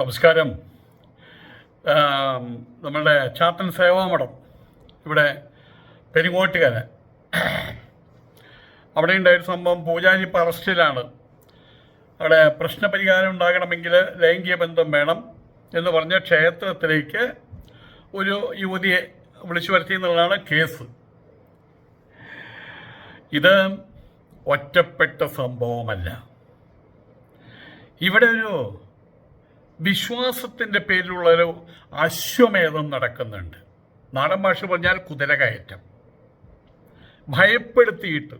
നമസ്കാരം. നമ്മളുടെ ചാത്തൻ സേവാമഠം ഇവിടെ പെരിങ്ങോട്ടുകര. അവിടെ ഉണ്ടായൊരു സംഭവം പൂജാരി ഇപ്പോൾ അറസ്റ്റിലാണ്. അവിടെ പ്രശ്നപരിഹാരം ഉണ്ടാകണമെങ്കിൽ ലൈംഗിക ബന്ധം വേണം എന്ന് പറഞ്ഞ ക്ഷേത്രത്തിലേക്ക് ഒരു യുവതിയെ വിളിച്ചു വരുത്തി എന്നുള്ളതാണ് കേസ്. ഇത് ഒറ്റപ്പെട്ട സംഭവമല്ല. ഇവിടെ ഒരു വിശ്വാസത്തിന്റെ പേരിലുള്ളൊരു അശ്വമേധം നടക്കുന്നുണ്ട്. നാടൻ ഭാഷ പറഞ്ഞാൽ കുതിരകയറ്റം. ഭയപ്പെടുത്തിയിട്ട്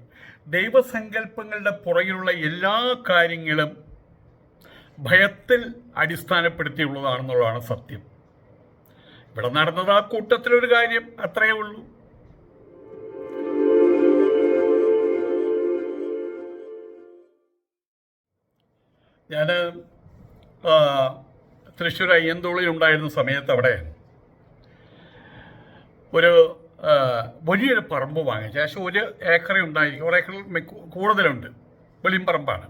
ദൈവസങ്കല്പങ്ങളുടെ പുറകിലുള്ള എല്ലാ കാര്യങ്ങളും ഭയത്തിൽ അടിസ്ഥാനപ്പെടുത്തിയുള്ളതാണെന്നുള്ളതാണ് സത്യം. ഇവിടെ നടന്നത് ആ കൂട്ടത്തിലൊരു കാര്യം അത്രയേ ഉള്ളൂ. ഞാൻ തൃശ്ശൂർ അയ്യന്തോളിൽ ഉണ്ടായിരുന്ന സമയത്ത് അവിടെ ഒരു വലിയൊരു പറമ്പ് വാങ്ങി ശേഷം ഒരു ഏക്കറി ഉണ്ടായിരിക്കും. ഒരു ഏക്കറിൽ കൂടുതലുണ്ട്. വെളിമ്പറമ്പാണ്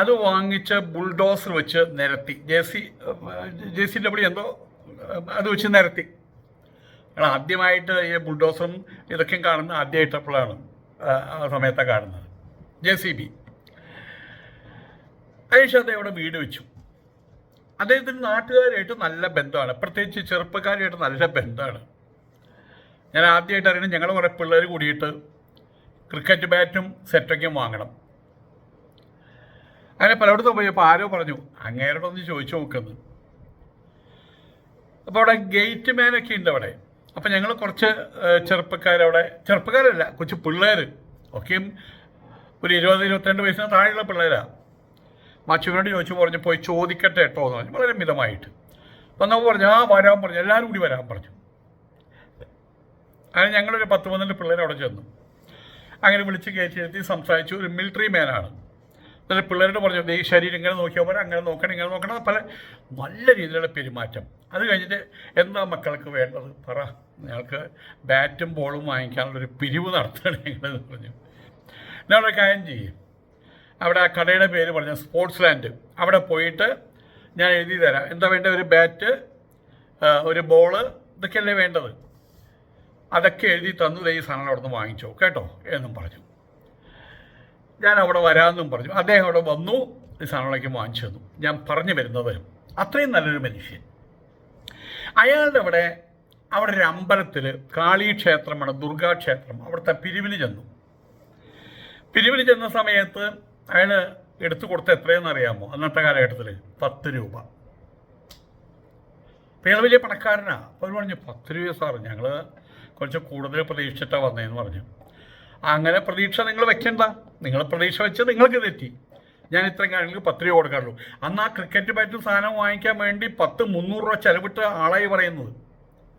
അത് വാങ്ങിച്ച് ബുൾഡോസർ വെച്ച് നിരത്തി. J C J C W എന്തോ അത് വെച്ച് നിരത്തി. ആദ്യമായിട്ട് ഈ ബുൾഡോസറും ഇതൊക്കെയും കാണുന്നത് ആദ്യമായിട്ടപ്പോഴാണ് ആ സമയത്താണ് കാണുന്നത്. J C B. അതിനുശേഷം അവിടെ വീട് വെച്ചു. അദ്ദേഹത്തിന് നാട്ടുകാരായിട്ട് നല്ല ബന്ധമാണ്. പ്രത്യേകിച്ച് ചെറുപ്പക്കാരായിട്ട് നല്ല ബന്ധമാണ്. ഞാൻ ആദ്യമായിട്ട് അറിയണം ഞങ്ങൾ കുറേ പിള്ളേർ കൂടിയിട്ട് ക്രിക്കറ്റ് ബാറ്റും സെറ്റൊക്കെയും വാങ്ങണം. അങ്ങനെ പലയിടത്തും പോയപ്പോൾ ആരോ പറഞ്ഞു അങ്ങേരോടൊന്ന് ചോദിച്ചു നോക്കുന്നത് അപ്പോൾ അവിടെ ഗേറ്റ് മാനൊക്കെ ഉണ്ട് അവിടെ. അപ്പം ഞങ്ങൾ കുറച്ച് ചെറുപ്പക്കാരവിടെ ചെറുപ്പക്കാരല്ല കൊച്ചു പിള്ളേർ ഒക്കെയും ഒരു ഇരുപത് ഇരുപത്തിരണ്ട് വയസ്സിന് താഴെയുള്ള പിള്ളേരാണ് മച്ചുവിനോട് ചോദിച്ചു പറഞ്ഞു പോയി ചോദിക്കട്ടെ കേട്ടോ എന്ന് പറഞ്ഞു. വളരെ മിതമായിട്ട്. വന്നപ്പോൾ പറഞ്ഞു ആ വരാൻ പറഞ്ഞു. എല്ലാവരും കൂടി വരാൻ പറഞ്ഞു. അങ്ങനെ ഞങ്ങളൊരു പത്ത് പന്ത്രണ്ട് പിള്ളേർ അവിടെ ചെന്നു. അങ്ങനെ വിളിച്ച് കയറ്റി എത്തി സംസാരിച്ചു. ഒരു മിലിറ്ററി മാനാണ് എന്നിട്ട് പിള്ളേരോട് പറഞ്ഞു "ദേ ഈ ശരീരം ഇങ്ങനെ നോക്കിയാൽ പോലെ അങ്ങനെ നോക്കണം ഇങ്ങനെ നോക്കണം പല നല്ല രീതിയിലുള്ള പെരുമാറ്റം. അത് കഴിഞ്ഞിട്ട് എന്താ മക്കൾക്ക് വേണ്ടത് പറ. ഞങ്ങൾക്ക് ബാറ്റും ബോളും വാങ്ങിക്കാനുള്ളൊരു പിരിവ് നടത്തണം ഞങ്ങളെന്ന് പറഞ്ഞു. ഞങ്ങളൊരു കാര്യം ചെയ്യും. അവിടെ ആ കടയുടെ പേര് പറഞ്ഞു സ്പോർട്സ് ലാൻഡ് അവിടെ പോയിട്ട് ഞാൻ എഴുതി തരാം. എന്താ വേണ്ട ഒരു ബാറ്റ് ഒരു ബോൾ ഇതൊക്കെയല്ലേ വേണ്ടത്? അതൊക്കെ എഴുതി തന്നു. ഈ സാധനം അവിടെ നിന്ന് വാങ്ങിച്ചോ. കേട്ടോ? എന്നും പറഞ്ഞു. ഞാൻ അവിടെ വരാമെന്നും പറഞ്ഞു. അദ്ദേഹം അവിടെ വന്നു. ഈ സാധനങ്ങളൊക്കെ വാങ്ങിച്ചു തന്നു. ഞാൻ പറഞ്ഞു വരുന്നത് അത്രയും നല്ലൊരു മനുഷ്യൻ. അയാളുടെ അവിടെ അവിടെ ഒരു അമ്പലത്തിൽ കാളി ക്ഷേത്രമാണ് ദുർഗാക്ഷേത്രം അവിടുത്തെ പിരിവിന് ചെന്നു. പിരിവിന് ചെന്ന സമയത്ത് അയാൾ എടുത്തു കൊടുത്ത എത്രയെന്ന് അറിയാമോ? അന്നത്തെ കാലഘട്ടത്തിൽ പത്ത് രൂപ. അപ്പം വലിയ പണക്കാരനാണ് അപ്പോൾ അവർ പറഞ്ഞു പത്ത് രൂപ സാറ് ഞങ്ങൾ കുറച്ച് കൂടുതൽ പ്രതീക്ഷിച്ചിട്ടാണ് വന്നതെന്ന് പറഞ്ഞു. അങ്ങനെ പ്രതീക്ഷ നിങ്ങൾ വെക്കണ്ട. നിങ്ങൾ പ്രതീക്ഷ വെച്ച് നിങ്ങൾക്ക് തെറ്റി. ഞാൻ ഇത്രയും കാര്യങ്ങൾക്ക് പത്ത് രൂപ കൊടുക്കാറുള്ളൂ. അന്ന് ആ ക്രിക്കറ്റ് ബാറ്റ് സാധനം വാങ്ങിക്കാൻ വേണ്ടി പത്ത് മുന്നൂറ് രൂപ ചെലവിട്ട ആളായി പറയുന്നത്.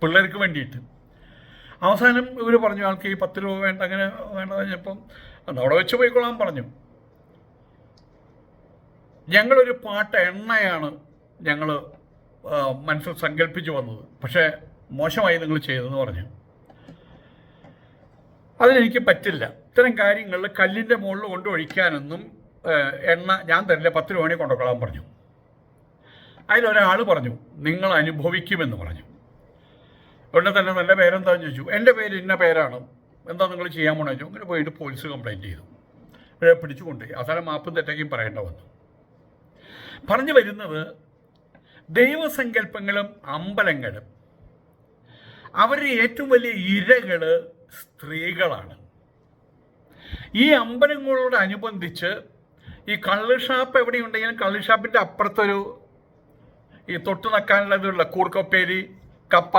പിള്ളേർക്ക് വേണ്ടിയിട്ട്. അവസാനം ഇവർ പറഞ്ഞു ആൾക്ക് ഈ പത്ത് രൂപ വേണ്ട അങ്ങനെ വേണ്ട കഴിഞ്ഞപ്പം "എന്നാ അവിടെ വെച്ച് പോയിക്കൊള്ളാൻ പറഞ്ഞു. ഞങ്ങളൊരു പാട്ട് എണ്ണയാണ് ഞങ്ങൾ മനസ്സിൽ സങ്കല്പിച്ച് വന്നത്. പക്ഷേ മോശമായി നിങ്ങൾ ചെയ്തതെന്ന് പറഞ്ഞു. അതിനെനിക്ക് പറ്റില്ല. ഇത്തരം കാര്യങ്ങളിൽ കല്ലിന്റെ മുകളിൽ കൊണ്ട് ഒഴിക്കാനൊന്നും എണ്ണ ഞാൻ തരില്ല. പത്ത് രൂപ മണി കൊണ്ടുകൊള്ളാൻ പറഞ്ഞു. അതിലൊരാൾ പറഞ്ഞു നിങ്ങൾ അനുഭവിക്കുമെന്ന് പറഞ്ഞു. ഉടനെ തന്നെ നല്ല പേരെന്താന്ന് ചോദിച്ചു. എന്റെ പേര് ഇന്ന പേരാണ്. എന്താ നിങ്ങൾ ചെയ്യാൻ പോണെന്ന് ചോദിച്ചു. അങ്ങനെ പോയിട്ട് പോലീസ് കംപ്ലയിന്റ് ചെയ്തു. പിടിച്ചു കൊണ്ടുപോയി. അവസാനം മാപ്പും തെറ്റയ്ക്കും പറയേണ്ട വന്നു. പറഞ്ഞു വരുന്നത് ദൈവസങ്കല്പങ്ങളും അമ്പലങ്ങളും. അവരുടെ ഏറ്റവും വലിയ ഇരകൾ സ്ത്രീകളാണ്. ഈ അമ്പലങ്ങളോട് അനുബന്ധിച്ച് ഈ കള്ള് ഷാപ്പ് എവിടെയുണ്ടെങ്കിലും കള്ള് ഷാപ്പിന്റെ അപ്പുറത്തൊരു ഈ തൊട്ട് നക്കാനുള്ളതുള്ള കൂർക്കപ്പേരി കപ്പ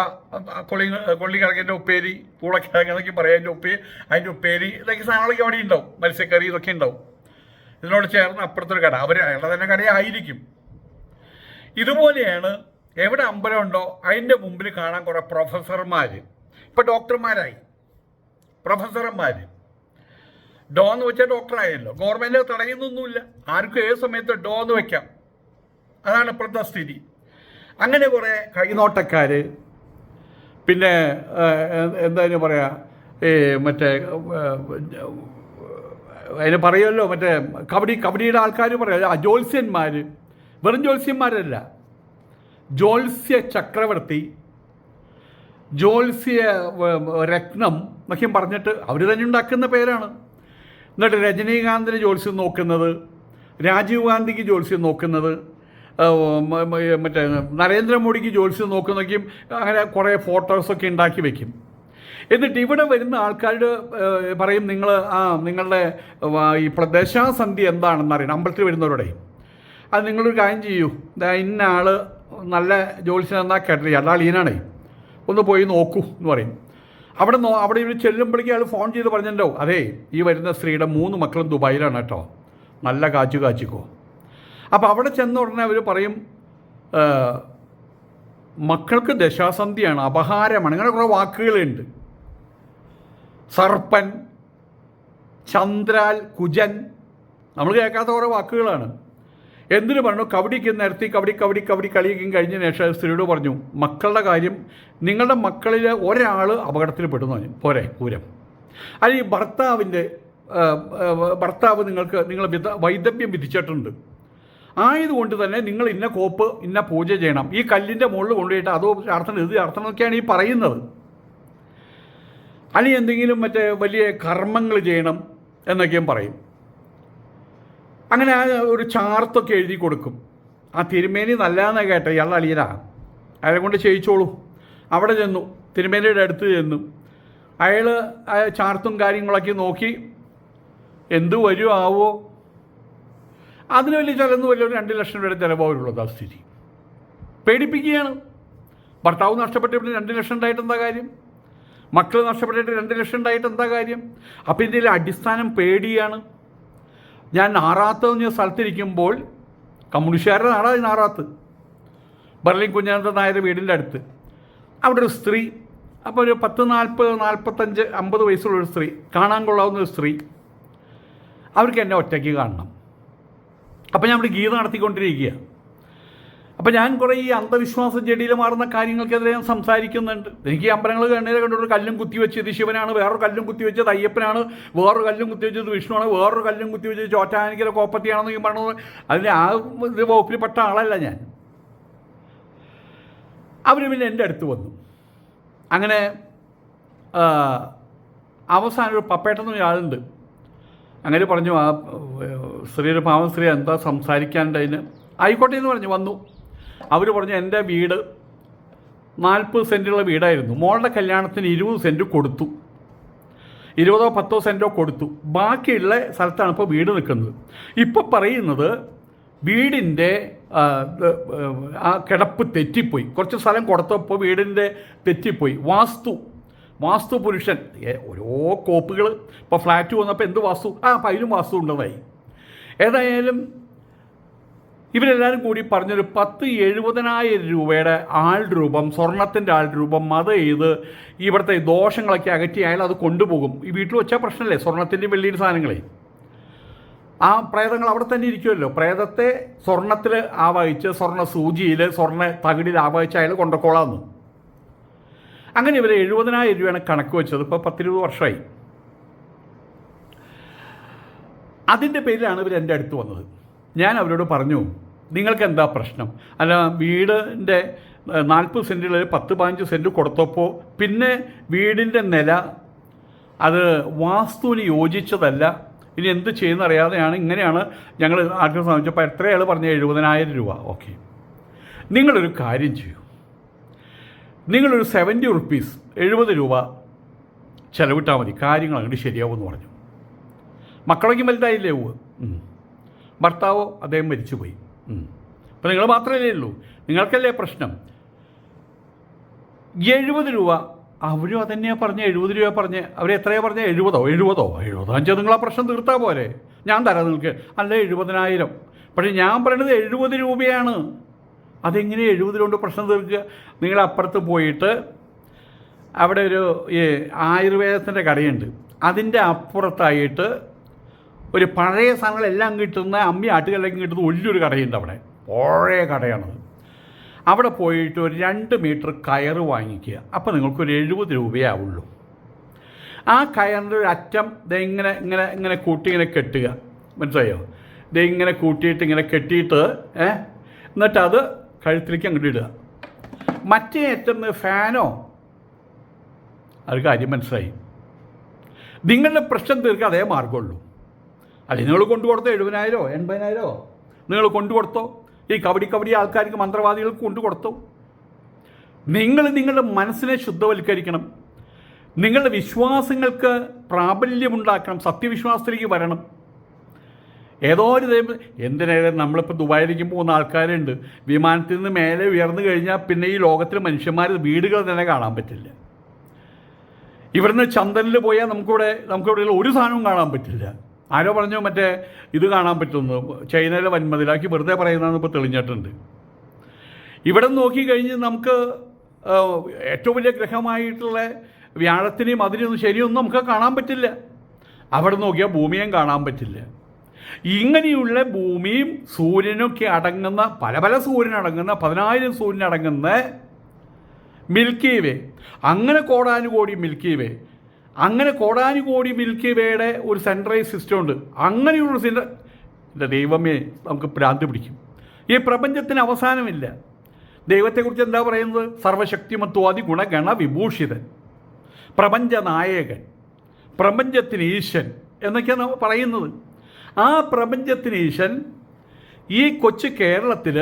കൊള്ളി കൊള്ളിക്കിഴങ്ങിന്റെ ഉപ്പേരി പൂളക്കിഴങ്ങ് എന്നൊക്കെ പറയാം അതിന്റെ ഉപ്പേരി അതിന്റെ ഉപ്പേരി ഇതൊക്കെ സാധനങ്ങളൊക്കെ അവിടെ ഉണ്ടാവും. മത്സ്യക്കറി ഇതൊക്കെ ഉണ്ടാവും. ഇതിനോട് ചേർന്ന് അപ്പുറത്തൊരു കട. അവർ അയാളുടെ തന്നെ കടയായിരിക്കും. ഇതുപോലെയാണ് എവിടെ അമ്പലമുണ്ടോ അതിന്റെ മുമ്പിൽ കാണാൻ കുറേ പ്രൊഫസർമാർ ഇപ്പം ഡോക്ടർമാരായി. പ്രൊഫസർമാർ ഡോ എന്ന് വെച്ചാൽ ഡോക്ടറായല്ലോ. ഗവൺമെന്റ് തടയുന്നൊന്നുമില്ല. ആർക്കും ഏത് സമയത്ത് ഡോ എന്ന് വെക്കാം. അതാണ് ഇപ്പോഴത്തെ സ്ഥിതി. അങ്ങനെ കുറേ കൈനോട്ടക്കാർ പിന്നെ എന്താ പറയുക ഈ മറ്റേ അതിന് പറയുമല്ലോ മറ്റേ കബഡി കബഡിയുടെ ആൾക്കാർ പറയാം. ആ ജ്യോത്സ്യന്മാർ വെറും ജ്യോത്സ്യന്മാരല്ല. ജ്യോത്സ്യ ചക്രവർത്തി ജ്യോത്സ്യ രത്നം എന്നൊക്കെയും പറഞ്ഞിട്ട് അവർ തന്നെ ഉണ്ടാക്കുന്ന പേരാണ്. എന്നിട്ട് രജനീകാന്തിന് ജ്യോത്സ്യം നോക്കുന്നത് രാജീവ് ഗാന്ധിക്ക് ജ്യോത്സ്യം നോക്കുന്നത് മറ്റേ നരേന്ദ്രമോദിക്ക് ജ്യോത്സ്യം നോക്കുന്നൊക്കെയും അങ്ങനെ കുറേ ഫോട്ടോസൊക്കെ ഉണ്ടാക്കി വെക്കും. എന്നിട്ട് ഇവിടെ വരുന്ന ആൾക്കാരുടെ പറയും നിങ്ങൾ ആ നിങ്ങളുടെ ഈ പ്രദേശാസന്ധി എന്താണെന്ന് അറിയണം. അമ്പലത്തിൽ വരുന്നവരുടെ. അത് നിങ്ങളൊരു കാര്യം ചെയ്യൂ. ഇന്ന ആൾ നല്ല ജോലിസിന് എന്നാ കേട്ടില്ല അയാൾ ഈനാണേ ഒന്ന് പോയി നോക്കൂ എന്ന് പറയും. അവിടെ നോ അവിടെ ഇവർ ചെല്ലുമ്പോഴേക്കും അയാൾ ഫോൺ ചെയ്ത് പറഞ്ഞല്ലോ. അതെ ഈ വരുന്ന സ്ത്രീയുടെ മൂന്ന് മക്കളും ദുബായിലാണ് കേട്ടോ. നല്ല കാച്ചു കാച്ചിക്കോ. അപ്പോൾ അവിടെ ചെന്ന ഉടനെ അവർ പറയും "ആ, മക്കൾക്ക് ദശാസന്ധിയാണ് അപഹാരമാണ്. അങ്ങനെ കുറേ വാക്കുകളുണ്ട്. സർപ്പൻ ചന്ദ്രാൽ കുജൻ. നമ്മൾ കേൾക്കാത്ത കുറേ വാക്കുകളാണ്. എന്തിനു പറഞ്ഞു? കബഡിക്ക് നിരത്തി കബഡി കബഡി കബഡി കളിയൊക്കെ കഴിഞ്ഞ ശേഷം സ്ത്രീയോട് പറഞ്ഞു മക്കളുടെ കാര്യം നിങ്ങളുടെ മക്കളിൽ ഒരാൾ അപകടത്തിൽ പെടുന്നു പോരെ. പൂരം അല്ലെങ്കിൽ ഭർത്താവിന്റെ ഭർത്താവ് നിങ്ങൾക്ക് നിങ്ങൾ വിധ വൈദഗ്ധ്യം വിധിച്ചിട്ടുണ്ട്. ആയതുകൊണ്ട് തന്നെ നിങ്ങൾ ഇന്ന കോപ്പ് ഇന്ന പൂജ ചെയ്യണം. ഈ കല്ലിന്റെ മുകളിൽ കൊണ്ടുപോയിട്ട് അതോ പ്രാർത്ഥന ഇത് പ്രാർത്ഥന എന്നൊക്കെയാണ് ഈ പറയുന്നത്. അല്ലെങ്കിൽ എന്തെങ്കിലും മറ്റേ വലിയ കർമ്മങ്ങൾ ചെയ്യണം എന്നൊക്കെയും പറയും. അങ്ങനെ ഒരു ചാർത്തൊക്കെ എഴുതി കൊടുക്കും. ആ തിരുമേനി നല്ലതെന്ന് കേട്ട ഇയാൾ അളിയനാ. അയാളെ കൊണ്ട് ചെയ്യിച്ചോളൂ. അവിടെ ചെന്നു തിരുമേനിയുടെ അടുത്ത് ചെന്നു. അയാൾ ചാർത്തും കാര്യങ്ങളൊക്കെ നോക്കി. എന്ത് വരുമോ ആവോ അതിന് വലിയ ചിലന്ന് വലിയ ഒരു രണ്ട് ലക്ഷം രൂപയുടെ ചിലവാവുള്ളത് ആ സ്ഥിതി. പേടിപ്പിക്കുകയാണ്. ഭർത്താവ് നഷ്ടപ്പെട്ടിട്ട് രണ്ട് ലക്ഷം ഉണ്ടായിട്ട് എന്താ കാര്യം? മക്കൾ നഷ്ടപ്പെട്ടിട്ട് രണ്ട് ലക്ഷം ഉണ്ടായിട്ട് എന്താ കാര്യം? അപ്പം ഇതിന്റെ അടിസ്ഥാനം പേടിയാണ്. ഞാൻ നാറാത്ത എന്ന സ്ഥലത്തിരിക്കുമ്പോൾ കമ്മ്യൂണിസ്റ്റുകാരുടെ നാടാണ് നാറാത്ത്. ബർലിൻ കുഞ്ഞാനന്ദ നായർ വീടിന്റെ അടുത്ത്. അവിടെ ഒരു സ്ത്രീ അപ്പോൾ ഒരു പത്ത് നാൽപ്പത് നാൽപ്പത്തഞ്ച് അമ്പത് വയസ്സുള്ള ഒരു സ്ത്രീ കാണാൻ കൊള്ളാവുന്ന ഒരു സ്ത്രീ അവർക്ക് എന്നെ ഒറ്റയ്ക്ക് കാണണം. അപ്പം ഞാൻ ഇവിടെ ഗീത നടത്തിക്കൊണ്ടിരിക്കുക. അപ്പം ഞാൻ കുറേ ഈ അന്ധവിശ്വാസ ജടിയിൽ മാറുന്ന കാര്യങ്ങൾക്കെതിരെ ഞാൻ സംസാരിക്കുന്നുണ്ട്. എനിക്ക് അമ്പലങ്ങൾ കണ്ണീരെ കണ്ടൊരു കല്ലും കുത്തി വെച്ചത് ശിവനാണ് വേറൊരു കല്ലും കുത്തി വെച്ചത് അയ്യപ്പനാണ് വേറൊരു കല്ലും കുത്തി വെച്ചത് വിഷ്ണുവാണ് വേറൊരു കല്ലും കുത്തി വെച്ചത് ചോറ്റാനിക്കര കോപ്പത്തിയാണെന്ന് ഈ പറഞ്ഞത്. അതിന് ആ ഇത് വകുപ്പിൽപ്പെട്ട ആളല്ല ഞാൻ. അവർ പിന്നെ എന്റെ അടുത്ത് വന്നു. അങ്ങനെ അവസാനം ഒരു പപ്പേട്ടെന്ന് ഒരാളുണ്ട് അങ്ങനെ പറഞ്ഞു ആ ഏഹ്, സ്ത്രീ ഒരു പാവം സ്ത്രീ എന്താ സംസാരിക്കാണ്ടതിന് ആയിക്കോട്ടെ എന്ന് പറഞ്ഞു വന്നു. അവർ പറഞ്ഞു എന്റെ വീട് നാൽപ്പത് സെന്റുള്ള വീടായിരുന്നു. മോളുടെ കല്യാണത്തിന് ഇരുപത് സെന്റ് കൊടുത്തു. ഇരുപതോ പത്തോ സെന്റോ കൊടുത്തു. ബാക്കിയുള്ള സ്ഥലത്താണ് ഇപ്പോൾ വീട് നിൽക്കുന്നത്. ഇപ്പോൾ പറയുന്നത് വീടിന്റെ ആ കിടപ്പ് തെറ്റിപ്പോയി. കുറച്ച് സ്ഥലം കൊടുത്തപ്പോൾ വീടിന്റെ തെറ്റിപ്പോയി. വാസ്തു വാസ്തു പുരുഷൻ ഓരോ കോപ്പുകൾ ഇപ്പോൾ ഫ്ലാറ്റ് വന്നപ്പോൾ എന്ത് വാസ്തു? ആ അതിലും വാസ്തു ഉണ്ടെന്നായി. ഏതായാലും ഇവരെല്ലാവരും കൂടി പറഞ്ഞൊരു പത്ത് എഴുപതിനായിരം രൂപയുടെ ആൾ രൂപം സ്വർണത്തിന്റെ ആൾ രൂപം മത ചെയ്ത് ഇവിടുത്തെ ദോഷങ്ങളൊക്കെ അകറ്റി അയാൾ അത് കൊണ്ടുപോകും. ഈ വീട്ടിൽ വെച്ചാൽ പ്രശ്നമല്ലേ? സ്വർണത്തിന്റെയും വെള്ളിയുടെ സാധനങ്ങളെ. ആ പ്രേതങ്ങൾ അവിടെ തന്നെ ഇരിക്കുമല്ലോ. പ്രേതത്തെ സ്വർണത്തിൽ ആവാഹിച്ച് സ്വർണ സൂചിയിൽ സ്വർണ തകിടിൽ ആവാഹിച്ച് അയാൾ കൊണ്ടുപോളാന്ന് അങ്ങനെ ഇവർ എഴുപതിനായിരം രൂപയാണ് കണക്ക് വെച്ചത്. ഇപ്പോൾ പത്തിരുപത് വർഷമായി. അതിന്റെ പേരിലാണ് ഇവർ എന്റെ അടുത്ത് വന്നത്. ഞാൻ അവരോട് പറഞ്ഞു നിങ്ങൾക്ക് എന്താ പ്രശ്നം? അല്ല വീടിന്റെ നാൽപ്പത് സെന്റിൽ പത്ത് പതിനഞ്ച് സെന്റ് കൊടുത്തപ്പോൾ പിന്നെ വീടിന്റെ നില അത് വാസ്തുവിന് യോജിച്ചതല്ല. ഇനി എന്ത് ചെയ്യുന്നറിയാതെയാണ് ഇങ്ങനെയാണ് ഞങ്ങൾ ആർക്കും സംബന്ധിച്ചപ്പോൾ എത്രയാൾ പറഞ്ഞ എഴുപതിനായിരം രൂപ. ഓക്കെ. നിങ്ങളൊരു കാര്യം ചെയ്യൂ. നിങ്ങളൊരു സെവന്റി റുപ്പീസ് എഴുപത് രൂപ ചിലവിട്ടാൽ മതി. കാര്യങ്ങൾ അങ്ങോട്ട് ശരിയാവുമെന്ന് പറഞ്ഞു. മക്കളൊക്കെ വലുതായില്ലേ ഉവ് ഭർത്താവോ അദ്ദേഹം മരിച്ചുപോയി. അപ്പം നിങ്ങൾ മാത്രമല്ലേ ഉള്ളൂ. നിങ്ങൾക്കല്ലേ പ്രശ്നം? എഴുപത് രൂപ. അവരും അതന്നെയാണ് പറഞ്ഞ എഴുപത് രൂപ പറഞ്ഞ്. അവർ എത്രയാ പറഞ്ഞ? എഴുപതോ? എഴുപതോ? എഴുപതോ അഞ്ചോ? നിങ്ങൾ ആ പ്രശ്നം തീർത്താൽ പോരെ. ഞാൻ തരാം നിങ്ങൾക്ക് അല്ല എഴുപതിനായിരം. പക്ഷേ ഞാൻ പറയണത് എഴുപത് രൂപയാണ്. അതെങ്ങനെ എഴുപത് കൊണ്ട് പ്രശ്നം തീർക്കുക? നിങ്ങൾ അപ്പുറത്ത് പോയിട്ട് അവിടെ ഒരു ഈ ആയുർവേദത്തിന്റെ കടയുണ്ട്. അതിന്റെ അപ്പുറത്തായിട്ട് ഒരു പഴയ സാധനങ്ങളെല്ലാം കിട്ടുന്ന അമ്മി ആട്ടുകളിലേക്ക് കിട്ടുന്ന വലിയൊരു കടയുണ്ട് അവിടെ. പഴയ കടയാണത്. അവിടെ പോയിട്ട് ഒരു രണ്ട് മീറ്റർ കയർ വാങ്ങിക്കുക. അപ്പോൾ നിങ്ങൾക്കൊരു എഴുപത് രൂപയാവുള്ളൂ ആ കയറിന്റെ ഒരു അറ്റം ഇങ്ങനെ ഇങ്ങനെ ഇങ്ങനെ കൂട്ടി ഇങ്ങനെ കെട്ടുക. മനസ്സിലായോ? ഇങ്ങനെ കൂട്ടിയിട്ട് ഇങ്ങനെ കെട്ടിയിട്ട് ഏഹ് എന്നിട്ട് അത് കഴുത്തിലേക്ക് അങ്ങോട്ട് ഇടുക. മറ്റേ അറ്റന്ന് ഫാനോ? അത് കാര്യം മനസ്സിലായി. നിങ്ങളുടെ പ്രശ്നം തീർക്കാൻ അതേ മാർഗമുള്ളൂ അല്ലെങ്കിൽ നിങ്ങൾ കൊണ്ടു കൊടുത്തോ എഴുപതിനായിരോ എൺപതിനായിരോ നിങ്ങൾ കൊണ്ടു കൊടുത്തോ? ഈ കബഡി കബഡി ആൾക്കാർക്ക് മന്ത്രവാദികൾക്ക് കൊണ്ടു കൊടുത്തോ? നിങ്ങൾ നിങ്ങളുടെ മനസ്സിനെ ശുദ്ധവൽക്കരിക്കണം. നിങ്ങളുടെ വിശ്വാസങ്ങൾക്ക് പ്രാബല്യമുണ്ടാക്കണം. സത്യവിശ്വാസത്തിലേക്ക് വരണം. ഏതോ ഒരു ദൈവം എന്തിനായാലും നമ്മളിപ്പോൾ ദുബായിലേക്ക് പോകുന്ന ആൾക്കാരുണ്ട്. വിമാനത്തിൽ നിന്ന് മേലെ ഉയർന്നു കഴിഞ്ഞാൽ പിന്നെ ഈ ലോകത്തിലെ മനുഷ്യന്മാർ വീടുകൾ തന്നെ കാണാൻ പറ്റില്ല. ഇവിടുന്ന് ചന്ദനിൽ പോയാൽ നമുക്കിവിടെ നമുക്കിവിടെ ഒരു സാധനവും കാണാൻ പറ്റില്ല. ആരോ പറഞ്ഞു മറ്റേ ഇത് കാണാൻ പറ്റുന്നു. ചൈനയിലെ വന്മതിലാക്കി വെറുതെ പറയുന്നതെന്ന് ഇപ്പോൾ തെളിഞ്ഞിട്ടുണ്ട്. ഇവിടെ നോക്കിക്കഴിഞ്ഞ് നമുക്ക് ഏറ്റവും വലിയ ഗ്രഹമായിട്ടുള്ള വ്യാഴത്തിനെയും അതിനെയൊന്നും ശരിയൊന്നും നമുക്ക് കാണാൻ പറ്റില്ല. അവിടെ നോക്കിയാൽ ഭൂമിയും കാണാൻ പറ്റില്ല. ഇങ്ങനെയുള്ള ഭൂമിയും സൂര്യനൊക്കെ അടങ്ങുന്ന പല പല സൂര്യനടങ്ങുന്ന പതിനായിരം സൂര്യൻ അടങ്ങുന്ന മിൽക്കി വേ. അങ്ങനെ കോടാനുകോടി മിൽക്കി വേ. അങ്ങനെ കോടാനുകോടി മിൽക്കി വേയുടെ ഒരു സെൻട്രൈസ് സിസ്റ്റം ഉണ്ട്. അങ്ങനെയുള്ള സെൻട്ര എന്റെ ദൈവമേ നമുക്ക് ഭ്രാന്ത് പിടിക്കും. ഈ പ്രപഞ്ചത്തിന് അവസാനമില്ല. ദൈവത്തെക്കുറിച്ച് എന്താ പറയുന്നത്? സർവശക്തിമത്വാദി ഗുണഗണ വിഭൂഷിതൻ. പ്രപഞ്ചനായകൻ. പ്രപഞ്ചത്തിന് ഈശൻ എന്നൊക്കെയാണ് പറയുന്നത്. ആ പ്രപഞ്ചത്തിന് ഈശൻ ഈ കൊച്ചു കേരളത്തിൽ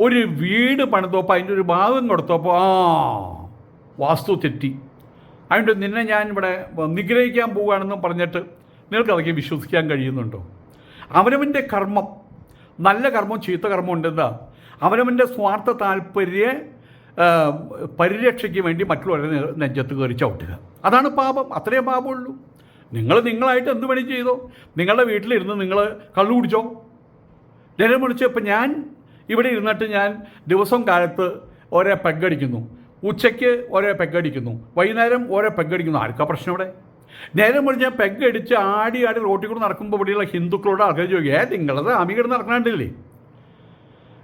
ഒരു വീട് പണിതപ്പോൾ അതിന്റെ ഒരു ഭാഗം കൊടുത്തപ്പോൾ ആ വാസ്തു തെറ്റി. അതുകൊണ്ട് നിന്നെ ഞാൻ ഇവിടെ നിഗ്രഹിക്കാൻ പോവുകയാണെന്നും പറഞ്ഞിട്ട് നിങ്ങൾക്ക് അതൊക്കെ വിശ്വസിക്കാൻ കഴിയുന്നുണ്ടോ? അവനവന്റെ കർമ്മം നല്ല കർമ്മം ചീത്ത കർമ്മം ഉണ്ടെന്താ? അവനവന്റെ സ്വാർത്ഥ താല്പര്യ പരിരക്ഷയ്ക്ക് വേണ്ടി മറ്റുള്ളവരെ നെഞ്ചത്ത് കയറി ചവിട്ടുക. അതാണ് പാപം. അത്രയേ പാപമുള്ളൂ. നിങ്ങൾ നിങ്ങളായിട്ട് എന്ത് പണി ചെയ്തോ. നിങ്ങളുടെ വീട്ടിലിരുന്ന് നിങ്ങൾ കള്ളു കുടിച്ചോ. നേരം വിളിച്ചു ഇപ്പം ഞാൻ ഇവിടെ ഇരുന്നിട്ട് ഞാൻ ദിവസം കാലത്ത് ഒരേ പെഗടിക്കുന്നു ഉച്ചയ്ക്ക് ഒരേ പെഗടിക്കുന്നു വൈകുന്നേരം ഒരേ പെഗടിക്കുന്നു ആർക്കാ പ്രശ്നം ഇവിടെ? നേരം മറിച്ച് ഞാൻ പെഗടിച്ച് ആടി ആടി റോട്ടിൽ കൂടെ നടക്കുമ്പോൾ ഇവിടെയുള്ള ഹിന്ദുക്കളോട് ആൾക്കാർ ചോദിക്കും ഏ നിങ്ങളത് അമികിടന്ന് നടക്കണണ്ടില്ലേ?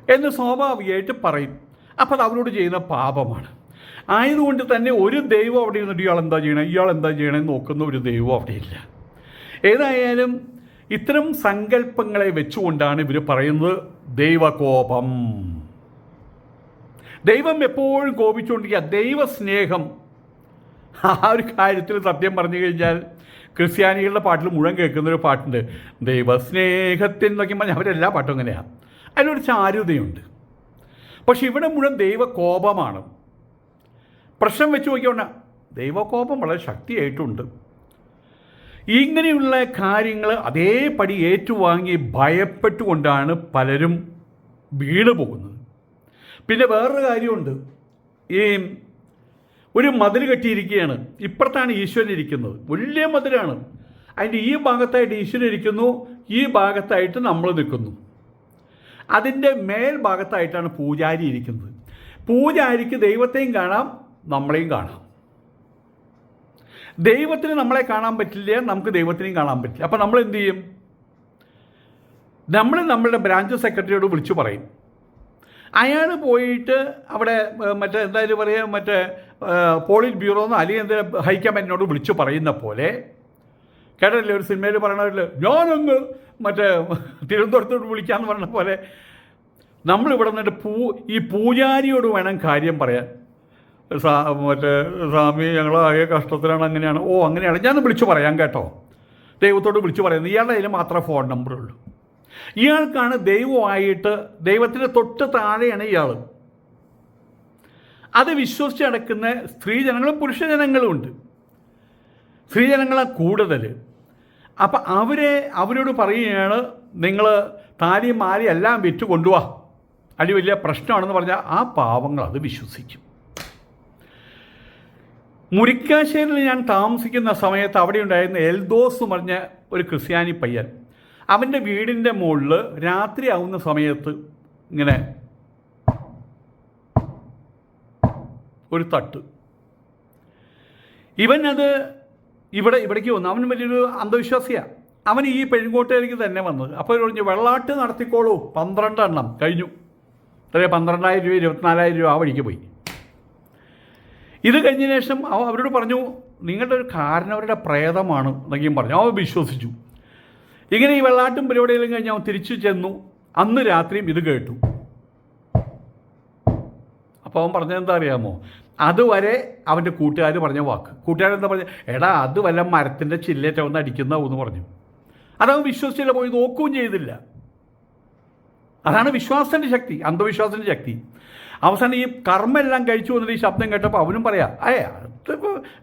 എന്ന് സ്വാഭാവികമായിട്ട് പറയും. അപ്പോൾ അത് അവരോട് ചെയ്യുന്ന പാപമാണ്. ആയതുകൊണ്ട് തന്നെ ഒരു ദൈവം അവിടെ ഇരുന്നിട്ട് ഇയാൾ എന്താ ചെയ്യണേ? ഇയാൾ എന്താ ചെയ്യണേ നോക്കുന്ന ഒരു ദൈവം അവിടെ ഇല്ല. ഏതായാലും ഇത്തരം സങ്കല്പങ്ങളെ വെച്ചുകൊണ്ടാണ് ഇവർ പറയുന്നത് ദൈവകോപം. ദൈവം എപ്പോഴും കോപിച്ചുകൊണ്ടിരിക്കുക. ദൈവസ്നേഹം. ആ ഒരു കാര്യത്തിൽ സത്യം പറഞ്ഞു കഴിഞ്ഞാൽ ക്രിസ്ത്യാനികളുടെ പാട്ടിൽ മുഴുവൻ കേൾക്കുന്ന ഒരു പാട്ടുണ്ട്. ദൈവസ്നേഹത്തിൽ നോക്കി പറഞ്ഞാൽ അവരെല്ലാ പാട്ടും അങ്ങനെയാണ് അതിനൊരു ചാരുതയുണ്ട്. പക്ഷെ ഇവിടെ മുഴുവൻ ദൈവകോപമാണ്. പ്രശ്നം വെച്ച് നോക്കിയോണ്ട. ദൈവകോപം വളരെ ശക്തിയായിട്ടുണ്ട്. ഇങ്ങനെയുള്ള കാര്യങ്ങൾ അതേപടി ഏറ്റുവാങ്ങി ഭയപ്പെട്ടുകൊണ്ടാണ് പലരും വീണ് പോകുന്നത്. പിന്നെ വേറൊരു കാര്യമുണ്ട്. ഈ ഒരു മതിൽ കെട്ടിയിരിക്കുകയാണ്. ഇപ്പുറത്താണ് ഈശ്വരൻ ഇരിക്കുന്നത്. വലിയ മതിലാണ്. അതിന്റെ ഈ ഭാഗത്തായിട്ട് ഈശ്വരൻ ഇരിക്കുന്നു. ഈ ഭാഗത്തായിട്ട് നമ്മൾ നിൽക്കുന്നു. അതിന്റെ മേൽ ഭാഗത്തായിട്ടാണ് പൂജാരി ഇരിക്കുന്നത്. പൂജാരിക്ക് ദൈവത്തെയും കാണാം. നമ്മളെയും കാണാം. ദൈവത്തിന് നമ്മളെ കാണാൻ പറ്റില്ല? നമുക്ക് ദൈവത്തിനെയും കാണാൻ പറ്റില്ല. അപ്പോൾ നമ്മൾ എന്ത് ചെയ്യും? നമ്മൾ നമ്മളുടെ ബ്രാഞ്ച് സെക്രട്ടറിയോട് വിളിച്ചു പറയും. അയാൾ പോയിട്ട് അവിടെ മറ്റേ എന്തായാലും പറയുക? മറ്റേ പോളിറ്റ് ബ്യൂറോ എന്നോ അല്ലെങ്കിൽ എന്താ ഹൈക്കമാൻഡിനോട് വിളിച്ചു പറയുന്ന പോലെ കേട്ടല്ലേ ഒരു സിനിമയിൽ പറയണവരില്ല ഞാനങ്ങ് മറ്റേ തിരുവനന്തപുരത്തോട് വിളിക്കാമെന്ന് പറഞ്ഞ പോലെ. നമ്മളിവിടെ നിന്നിട്ട് പൂ ഈ പൂജാരിയോട് വേണം കാര്യം പറയാൻ. സാ മറ്റേ സ്വാമി ഞങ്ങൾ ആകെ കഷ്ടത്തിലാണ് അങ്ങനെയാണ്. ഓ അങ്ങനെയാണ്. ഞാൻ വിളിച്ചു പറയാം കേട്ടോ. ദൈവത്തോട് വിളിച്ചു പറയുന്നത് ഇയാളുടെ കയ്യിൽ മാത്രമേ ഫോൺ നമ്പറുള്ളൂ ഇയാൾക്കാണ് ദൈവമായിട്ട് ദൈവത്തിന്റെ തൊട്ട് താഴെയാണ് ഇയാൾ. അത് വിശ്വസിച്ച് നടക്കുന്ന സ്ത്രീജനങ്ങളും പുരുഷജനങ്ങളും ഉണ്ട്. സ്ത്രീജനങ്ങളെ കൂടുതൽ അപ്പം അവരെ അവരോട് പറയുകയാണ് നിങ്ങൾ താലിയും മാലയും എല്ലാം വിറ്റ് കൊണ്ടുപോവാ അടി വലിയ പ്രശ്നമാണെന്ന് പറഞ്ഞാൽ ആ പാവങ്ങൾ അത് വിശ്വസിക്കും. മുരിക്കാശ്ശേരിയിൽ ഞാൻ താമസിക്കുന്ന സമയത്ത് അവിടെ ഉണ്ടായിരുന്ന എൽദോസ് പറഞ്ഞ ഒരു ക്രിസ്ത്യാനി പയ്യൻ. അവന്റെ വീടിന്റെ മുകളിൽ രാത്രി ആവുന്ന സമയത്ത് ഇങ്ങനെ ഒരു തട്ട്. ഇവൻ അത് ഇവിടെ ഇവിടേക്ക് വന്നു. അവൻ വലിയൊരു അന്ധവിശ്വാസിയാണ് അവൻ ഈ പെരുങ്കോട്ടയിലേക്ക് തന്നെ വന്നത്. അപ്പോൾ പറഞ്ഞു വെള്ളാട്ട് നടത്തിക്കോളൂ. പന്ത്രണ്ടെണ്ണം കഴിഞ്ഞു. ഇത്രയും പന്ത്രണ്ടായിരം രൂപ ഇരുപത്തിനാലായിരം രൂപ ആ വഴിക്ക് പോയി. ഇത് കഴിഞ്ഞ ശേഷം അവ അവരോട് പറഞ്ഞു നിങ്ങളുടെ ഒരു കാരണം അവരുടെ പ്രേതമാണ് എന്നൊക്കെയും പറഞ്ഞു. അവ വിശ്വസിച്ചു. ഇങ്ങനെ ഈ വെള്ളാട്ടും പരിപാടിയിലും കഴിഞ്ഞ് അവൻ തിരിച്ചു ചെന്നു. അന്ന് രാത്രിയും ഇത് കേട്ടു. അപ്പോൾ അവൻ പറഞ്ഞത് എന്താ അറിയാമോ? അതുവരെ അവന്റെ കൂട്ടുകാർ പറഞ്ഞ വാക്ക്. കൂട്ടുകാരെന്താ പറഞ്ഞ? എടാ അത് വല്ല മരത്തിന്റെ ചില്ലേറ്റ വന്ന് അടിക്കുന്നതാവും എന്ന് പറഞ്ഞു. അതവൻ വിശ്വസിച്ചില്ല പോയി നോക്കുകയും ചെയ്തില്ല. അതാണ് വിശ്വാസത്തിന്റെ ശക്തി അന്ധവിശ്വാസത്തിന്റെ ശക്തി. അവസാനം ഈ കർമ്മെല്ലാം കഴിച്ചു വന്നിട്ട് ഈ ശബ്ദം കേട്ടപ്പോൾ അവനും പറയാം അയ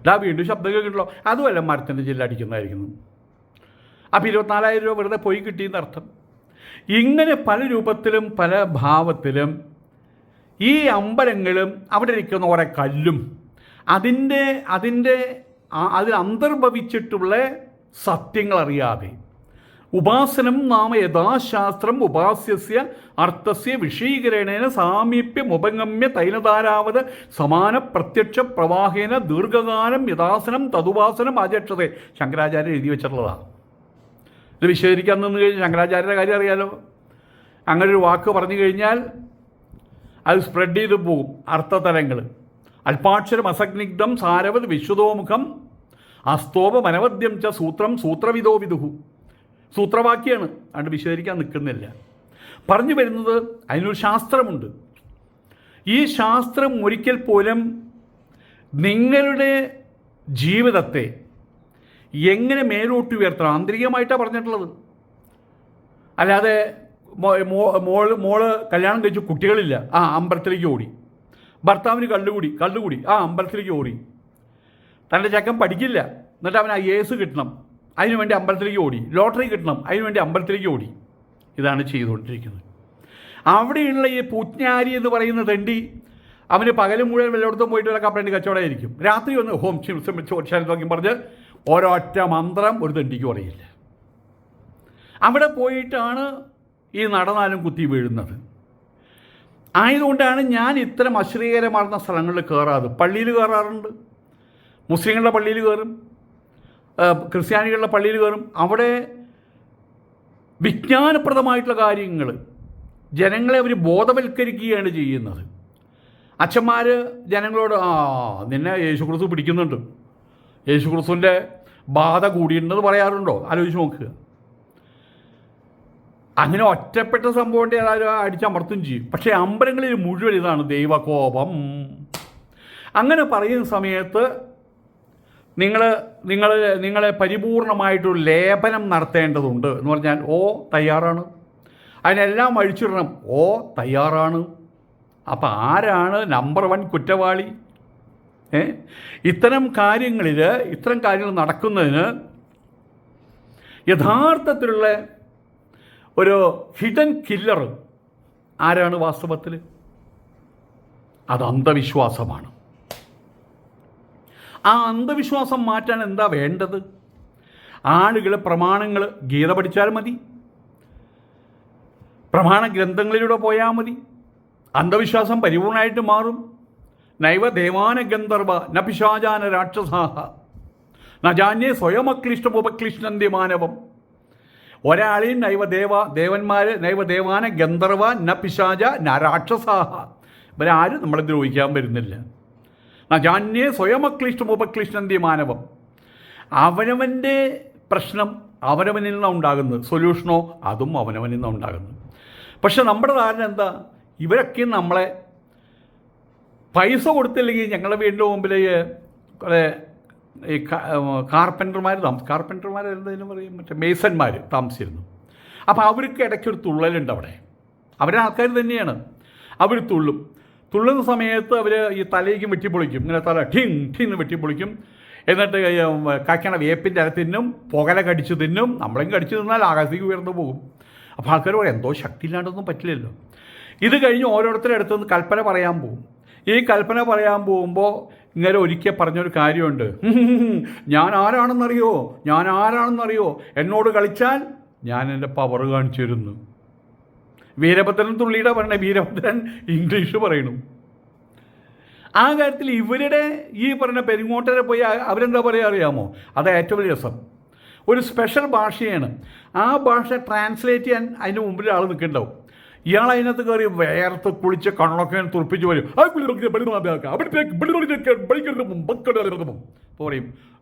ഡാ വീണ്ടും ശബ്ദം കേൾക്കണല്ലോ അതുമല്ല മരത്തിന്റെ ജില്ല അടിക്കുന്നതായിരിക്കുന്നു അപ്പോൾ ഇരുപത്തിനാലായിരം രൂപ വെറുതെ പോയി കിട്ടിയെന്നർത്ഥം ഇങ്ങനെ പല രൂപത്തിലും പല ഭാവത്തിലും ഈ അമ്പലങ്ങളും അവിടെ ഇരിക്കുന്ന ഓരോ കല്ലും അതിന്റെ അതിന്റെ അതിൽ അന്തർഭവിച്ചിട്ടുള്ള സത്യങ്ങൾ അറിയാതെ ഉപാസനം നാമ യഥാശാസ്ത്രം ഉപാസ്യസ്യ അർത്ഥസ്യ വിഷീകരണേന സാമീപ്യമുപഗമ്യ തൈലധാരാവത് സമാന പ്രത്യക്ഷ പ്രവാഹേന ദീർഘകാലം യഥാസനം തതുപാസനം ആചക്ഷതേ. ശങ്കരാചാര്യ എഴുതി വെച്ചിട്ടുള്ളതാണ് ഇത് വിശദീകരിക്കാൻ നിന്ന് കഴിഞ്ഞാൽ ശങ്കരാചാര്യരുടെ കാര്യം അറിയാലോ. അങ്ങനെ ഒരു വാക്ക് പറഞ്ഞു കഴിഞ്ഞാൽ അത് സ്പ്രെഡ് ചെയ്ത് പോകും അർത്ഥതലങ്ങൾ. അൽപാക്ഷരം അസഗ്നിഗ്ധം സാരവത് വിശ്വതോമുഖം അസ്തോപ മനവദ്യം ച സൂത്രം സൂത്രവിദോ വിദുഹു. സൂത്രവാക്യാണ്. അതുകൊണ്ട് വിശദീകരിക്കാൻ നിൽക്കുന്നില്ല. പറഞ്ഞു വരുന്നത് അതിനൊരു ശാസ്ത്രമുണ്ട്. ഈ ശാസ്ത്രം ഒരിക്കൽ പോലും നിങ്ങളുടെ ജീവിതത്തെ എങ്ങനെ മേലോട്ട് ഉയർത്തണം? ആന്തരികമായിട്ടാണ് പറഞ്ഞിട്ടുള്ളത്. അല്ലാതെ മോൾ മോൾ കല്യാണം കഴിച്ചു കുട്ടികളില്ല. ആ അമ്പലത്തിലേക്ക് ഓടി. ഭർത്താവിന് കള്ളുകൂടി കള്ളുകൂടി. ആ അമ്പലത്തിലേക്ക് ഓടി. തന്റെ ചക്കൻ പഠിക്കില്ല. എന്നിട്ട് അവൻ ഐ എ എസ് കിട്ടണം. അതിനു വേണ്ടി അമ്പലത്തിലേക്ക് ഓടി. ലോട്ടറി കിട്ടണം അതിനുവേണ്ടി അമ്പലത്തിലേക്ക് ഓടി. ഇതാണ് ചെയ്തുകൊണ്ടിരിക്കുന്നത്. അവിടെയുള്ള ഈ പൂജ്ഞാരി എന്ന് പറയുന്ന തണ്ടി അവന് പകലും മുഴുവൻ വല്ലയിടത്തും പോയിട്ട് വല്ല കപ്പലിന്റെ കച്ചവടമായിരിക്കും. രാത്രി ഒന്ന് ഹോം നോക്കി പറഞ്ഞ് ഒരൊറ്റ മന്ത്രം ഒരു തണ്ടിക്ക് അറിയില്ല. അവിടെ പോയിട്ടാണ് ഈ നടനാലും കുത്തി വീഴുന്നത്. ആയതുകൊണ്ടാണ് ഞാൻ ഇത്തരം അശ്രീകരമാർന്ന സ്ഥലങ്ങളിൽ കയറാറ്. പള്ളിയിൽ കയറാറുണ്ട്. മുസ്ലിങ്ങളുടെ പള്ളിയിൽ കയറും. ക്രിസ്ത്യാനികളുടെ പള്ളിയിൽ കയറും. അവിടെ വിജ്ഞാനപ്രദമായിട്ടുള്ള കാര്യങ്ങൾ. ജനങ്ങളെ അവർ ബോധവൽക്കരിക്കുകയാണ് ചെയ്യുന്നത്. അച്ഛന്മാർ ജനങ്ങളോട് ആ നിന്നെ യേശുക്രിസ്തു പിടിക്കുന്നുണ്ട്. യേശുക്രിസ്തുവിന്റെ ബാധ കൂടിയിട്ടുണ്ടെന്ന് പറയാറുണ്ടോ? ആലോചിച്ച് നോക്കുക. അങ്ങനെ ഒറ്റപ്പെട്ട സംഭവം ഉണ്ട് ഏതായാലും അടിച്ചമർത്തും ചെയ്യും. പക്ഷേ അമ്പലങ്ങളിൽ മുഴുവൻ ഇതാണ് ദൈവകോപം. അങ്ങനെ പറയുന്ന സമയത്ത് നിങ്ങൾ നിങ്ങൾ നിങ്ങളെ പരിപൂർണമായിട്ടൊരു ലേപനം നടത്തേണ്ടതുണ്ട് എന്ന് പറഞ്ഞാൽ ഓ തയ്യാറാണ്. അതിനെല്ലാം അഴിച്ചിടണം. ഓ തയ്യാറാണ്. അപ്പം ആരാണ് നമ്പർ വൺ കുറ്റവാളി? ഏ? ഇത്തരം കാര്യങ്ങളിൽ ഇത്തരം കാര്യങ്ങൾ നടക്കുന്നതിന് യഥാർത്ഥത്തിലുള്ള ഒരു ഹിഡൻ കില്ലർ ആരാണ് വാസ്തവത്തിൽ അത് അന്ധവിശ്വാസമാണ്. ആ അന്ധവിശ്വാസം മാറ്റാൻ എന്താ വേണ്ടത്? ആളുകൾ പ്രമാണങ്ങൾ ഗീത പഠിച്ചാൽ മതി. പ്രമാണ ഗ്രന്ഥങ്ങളിലൂടെ പോയാൽ മതി. അന്ധവിശ്വാസം പരിപൂർണമായിട്ട് മാറും. നൈവ ദേവാന ഗന്ധർവ ന പിശാചാന രാക്ഷസാഹ. നജാന്യേ സ്വയമക്ലിഷ്ടമുപക്ലിഷ്ടന്തി മാനവം. ഒരാളെയും നൈവദേവ ദേവന്മാർ നൈവദേവാന ഗന്ധർവ ന പിശാച ന രാക്ഷസാഹ. ഇവരാരും നമ്മളെ ദ്രോഹിക്കാൻ വരുന്നില്ല. നജാന്യേ സ്വയമക്ലിഷ്ടമുപക്ലിഷ്ടന്തി മാനവം. അവനവന്റെ പ്രശ്നം അവനവനിൽ നിന്നാണ് ഉണ്ടാകുന്നത്. സൊല്യൂഷനോ അതും അവനവനിൽ നിന്നാണ് ഉണ്ടാകുന്നത്. പക്ഷെ നമ്മുടെ ധാരണ എന്താ? ഇവരൊക്കെ നമ്മളെ പൈസ കൊടുത്തില്ലെങ്കിൽ ഞങ്ങളുടെ വീടിന്റെ മുമ്പിൽ കുറേ ഈ കാർപ്പന്റർമാർ താമസം കാർപ്പന്റർമാർ എന്തെങ്കിലും പറയും? മറ്റേ മേസന്മാർ താമസിച്ചിരുന്നു. അപ്പോൾ അവർക്ക് ഇടയ്ക്കൊരു തുള്ളലുണ്ട് അവിടെ. അവരെ ആൾക്കാർ തന്നെയാണ്. അവർ തുള്ളും. തുള്ളുന്ന സമയത്ത് അവർ ഈ തലയ്ക്ക് വെട്ടിപ്പൊളിക്കും. ഇങ്ങനെ തല ഠിങ് ഠിങ് വെട്ടിപ്പൊളിക്കും. എന്നിട്ട് കാക്കണ വേപ്പിന്റെ അര തിന്നും പുകല കടിച്ചു തിന്നും. നമ്മളെയും കടിച്ചു തിന്നാൽ ആകാശത്തേക്ക് ഉയർന്നു പോകും. അപ്പോൾ ആൾക്കാർ പറയും എന്തോ ശക്തി ഇല്ലാണ്ടൊന്നും പറ്റില്ലല്ലോ. ഇത് കഴിഞ്ഞ് ഓരോരുത്തരുടെ അടുത്തുനിന്ന് കൽപ്പന പറയാൻ പോകും ഈ കൽപ്പന പറയാൻ പോകുമ്പോൾ ഇങ്ങനെ ഒരിക്കൽ പറഞ്ഞൊരു കാര്യമുണ്ട്. ഞാൻ ആരാണെന്നറിയോ? ഞാൻ ആരാണെന്നറിയോ? എന്നോട് കളിച്ചാൽ ഞാൻ എന്റെ പവർ കാണിച്ചു തരുന്നു. വീരഭദ്രൻ തുള്ളിയുടെ പറഞ്ഞ വീരഭദ്രൻ ഇംഗ്ലീഷ് പറയണു. ആ കാര്യത്തിൽ ഇവരുടെ ഈ പറഞ്ഞ പെരിങ്ങോട്ടരെ പോയി അവരെന്താ പറയുക അറിയാമോ? അത് ഏറ്റവും വലിയ രസം. ഒരു സ്പെഷ്യൽ ഭാഷയാണ്. ആ ഭാഷ ട്രാൻസ്ലേറ്റ് ചെയ്യാൻ അതിന്റെ മുമ്പിൽ ആൾ നിൽക്കുന്നുണ്ടാവും. ഇയാൾ അതിനകത്ത് കയറി വേർത്ത് കുളിച്ച് കണ്ണൊക്കെ തുറപ്പിച്ച് വരും. അപ്പോൾ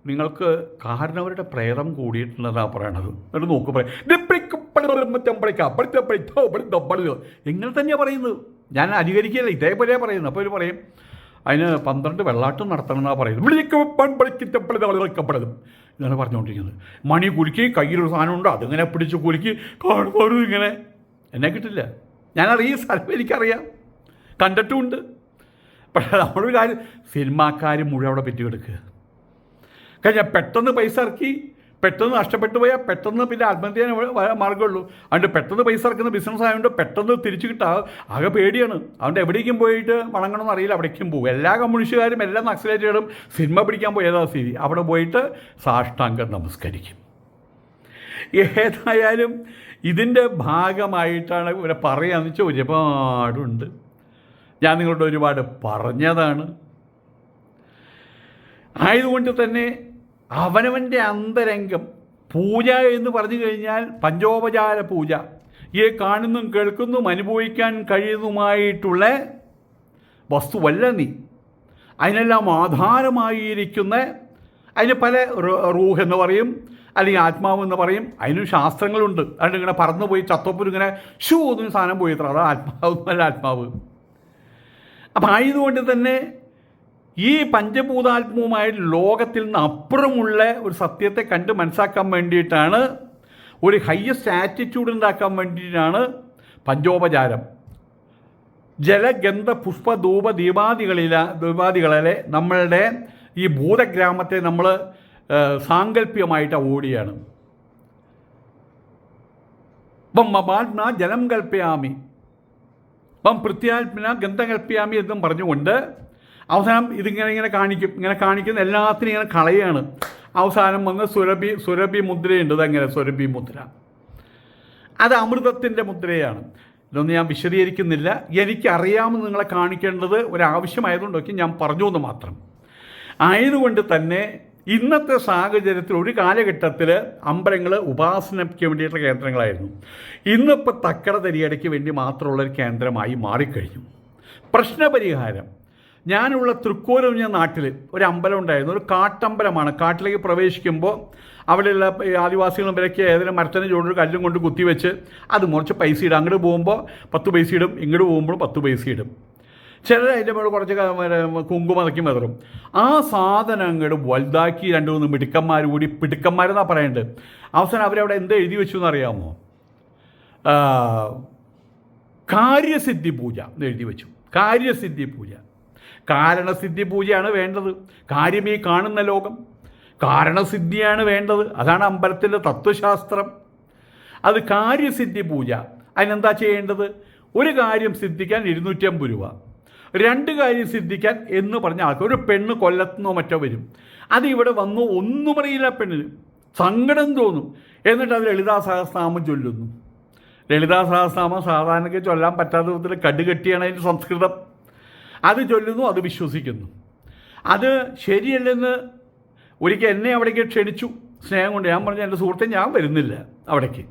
നിങ്ങൾക്ക് കാരണവരുടെ പ്രേതം കൂടിയിട്ടുണ്ടെന്നാണ് പറയണത്. എന്നിട്ട് നോക്ക് പറയും ഇങ്ങനെ തന്നെയാണ് പറയുന്നത്. ഞാൻ അനുകരിക്കുകയല്ല ഇതേപോലെ പറയുന്നത്. അപ്പോൾ ഇവർ പറയും അതിന് പന്ത്രണ്ട് വെള്ളാട്ടം നടത്തണം എന്നാണ് പറയുന്നത് ആളുകൾക്കപ്പെടുന്നത് ഇതാണ് പറഞ്ഞുകൊണ്ടിരിക്കുന്നത്. മണി കുലുക്കി കയ്യിലൊരു സാധനമുണ്ട് അതിങ്ങനെ പിടിച്ച് കുലുക്കി കാണുമ്പോഴും ഇങ്ങനെ എന്നെ കിട്ടില്ല. ഞാനറിയ സ്ഥലം എനിക്കറിയാം. കണ്ടിട്ടുമുണ്ട്. പക്ഷേ നമ്മളൊരു കാര്യം സിനിമാക്കാർ മുഴുവൻ അവിടെ പെറ്റി കിടക്കുക. കഴിഞ്ഞാൽ പെട്ടെന്ന് പൈസ ഇറക്കി പെട്ടെന്ന് നഷ്ടപ്പെട്ടു പോയാൽ പെട്ടെന്ന് പിന്നെ ആത്മഹത്യ മാർഗമുള്ളൂ. അതുകൊണ്ട് പെട്ടെന്ന് പൈസ ഇറക്കുന്ന ബിസിനസ് ആയതുകൊണ്ട് പെട്ടെന്ന് തിരിച്ചു കിട്ടാ. ആകെ പേടിയാണ്. അതുകൊണ്ട് എവിടേക്കും പോയിട്ട് വണങ്ങണമെന്ന് അറിയില്ല അവിടേക്കും പോകും എല്ലാ കമ്മ്യൂണിസ്റ്റുകാരും എല്ലാ നക്സലേറ്റുകളും സിനിമ പിടിക്കാൻ പോയതാ സ്ഥിതി? അവിടെ പോയിട്ട് സാഷ്ടാംഗം നമസ്കരിക്കും. ഏതായാലും ഇതിന്റെ ഭാഗമായിട്ടാണ് ഇവരെ പറയുകയെന്ന് വെച്ചാൽ ഒരുപാടുണ്ട്. ഞാൻ നിങ്ങളോട് ഒരുപാട് പറഞ്ഞതാണ്. ആയതുകൊണ്ട് തന്നെ അവനവന്റെ അന്തരംഗം പൂജ എന്ന് പറഞ്ഞു കഴിഞ്ഞാൽ പഞ്ചോപചാര പൂജ. ഈ കാണുന്നതും കേൾക്കുന്നതും അനുഭവിക്കാൻ കഴിയുന്നതുമായിട്ടുള്ള വസ്തുവല്ല നീ. അതിനെല്ലാം ആധാരമായിരിക്കുന്ന അതിന് പല റൂഹ് എന്ന് പറയും. അല്ലെങ്കിൽ ആത്മാവ് എന്ന് പറയും. അതിനും ശാസ്ത്രങ്ങളുണ്ട്. അതുകൊണ്ട് ഇങ്ങനെ പറന്നു പോയി ഇങ്ങനെ ഷൂ ഒന്നും സാധനം പോയി എത്ര അതാണ് ആത്മാവ് അല്ല ആത്മാവ്. അപ്പം ആയതുകൊണ്ട് തന്നെ ഈ പഞ്ചഭൂതാത്മവുമായ ലോകത്തിൽ നിന്ന് അപ്പുറമുള്ള ഒരു സത്യത്തെ കണ്ട് മനസ്സാക്കാൻ വേണ്ടിയിട്ടാണ് ഒരു ഹയ്യസ്റ്റ് ആറ്റിറ്റ്യൂഡ് ഉണ്ടാക്കാൻ വേണ്ടിയിട്ടാണ് പഞ്ചോപചാരം. ജലഗന്ധ പുഷ്പ ധൂപ ദീപാദികളിലെ ദീപാദികളിലെ നമ്മളുടെ ഈ ഭൂതഗ്രാമത്തെ നമ്മൾ സാങ്കല്പികമായിട്ട് ഓടിയാണ്. ഇപ്പം മമാത്മ ജലം കൽപ്പയാമി അപ്പം പൃഥ്വിയാത്മന ഗന്ധം കൽപ്പയാമി എന്നും പറഞ്ഞുകൊണ്ട് അവസാനം ഇതിങ്ങനെ ഇങ്ങനെ കാണിക്കും. ഇങ്ങനെ കാണിക്കുന്ന എല്ലാത്തിനും ഇങ്ങനെ കളയാണ്. അവസാനം വന്ന് സുരഭി സുരഭി മുദ്രയുണ്ട്. അതങ്ങനെ സുരഭി മുദ്ര. അത് അമൃതത്തിന്റെ മുദ്രയാണ്. ഇതൊന്നും ഞാൻ വിശദീകരിക്കുന്നില്ല. എനിക്കറിയാമെന്ന് നിങ്ങളെ കാണിക്കേണ്ടത് ഒരാവശ്യമായതുകൊണ്ടൊക്കെ ഞാൻ പറഞ്ഞു എന്ന് മാത്രം. ആയതുകൊണ്ട് തന്നെ ഇന്നത്തെ സാഹചര്യത്തിൽ ഒരു കാലഘട്ടത്തിൽ അമ്പലങ്ങൾ ഉപാസനയ്ക്ക് വേണ്ടിയിട്ടുള്ള കേന്ദ്രങ്ങളായിരുന്നു. ഇന്നിപ്പോൾ തക്കട തരിയടയ്ക്ക് വേണ്ടി മാത്രമുള്ള ഒരു കേന്ദ്രമായി മാറിക്കഴിഞ്ഞു. പ്രശ്നപരിഹാരം. ഞാനുള്ള തൃക്കോലം ഞാൻ നാട്ടിൽ ഒരു അമ്പലം ഉണ്ടായിരുന്നു. ഒരു കാട്ടമ്പലമാണ്. കാട്ടിലേക്ക് പ്രവേശിക്കുമ്പോൾ അവിടെയുള്ള ആദിവാസികളും ഇവരൊക്കെ ഏതെങ്കിലും മരത്തിന് ചുവടൊരു കല്ലും കൊണ്ട് കുത്തിവെച്ച് അത് മുറിച്ച് പൈസ ഇടും. അങ്ങോട്ട് പോകുമ്പോൾ പത്ത് പൈസ ഇടും. ഇങ്ങോട്ട് പോകുമ്പോൾ പത്ത് പൈസ ഇടും. ചിലർ അതിന്റെ മുകളിൽ കുറച്ച് കുങ്കുമതക്കി മെതറും. ആ സാധനം അങ്ങോട്ട് വലുതാക്കി രണ്ട് മൂന്ന് മിടുക്കന്മാർ കൂടി പിടുക്കന്മാരെന്നാണ് പറയേണ്ടത് അവസാനം അവരവിടെ എന്ത് എഴുതി വെച്ചു എന്നറിയാമോ? കാര്യസിദ്ധി പൂജ എന്ന് എഴുതി വെച്ചു. കാര്യസിദ്ധി പൂജ. കാരണസിദ്ധി പൂജയാണ് വേണ്ടത്. കാര്യം ഈ കാണുന്ന ലോകം. കാരണസിദ്ധിയാണ് വേണ്ടത്. അതാണ് അമ്പലത്തിന്റെ തത്വശാസ്ത്രം. അത് കാര്യസിദ്ധി പൂജ. അതിനെന്താ ചെയ്യേണ്ടത്? ഒരു കാര്യം സിദ്ധിക്കാൻ ഇരുന്നൂറ്റമ്പത് രൂപ. രണ്ട് കാര്യം സിദ്ധിക്കാൻ എന്ന് പറഞ്ഞ ആൾക്ക് ഒരു പെണ്ണ് കൊല്ലത്തുനിന്നോ മറ്റോ വരും. അത് ഇവിടെ വന്നു ഒന്നും അറിയില്ല പെണ്ണിന്. സങ്കടം തോന്നും. എന്നിട്ട് അത് ലളിതാ സഹസ്രനാമം ചൊല്ലുന്നു. ലളിതാ സഹസ്രനാമം സാധാരണക്ക് ചൊല്ലാൻ പറ്റാത്ത വിധത്തിൽ കടുകെട്ടിയാണ് അതിന്റെ സംസ്കൃതം. അത് ചൊല്ലുന്നു അത് വിശ്വസിക്കുന്നു. അത് ശരിയല്ലെന്ന് ഒരിക്കൽ എന്നെ അവിടേക്ക് ക്ഷണിച്ചു. സ്നേഹം കൊണ്ട് ഞാൻ പറഞ്ഞു എന്റെ സുഹൃത്തെ ഞാൻ വരുന്നില്ല അവിടേക്ക്.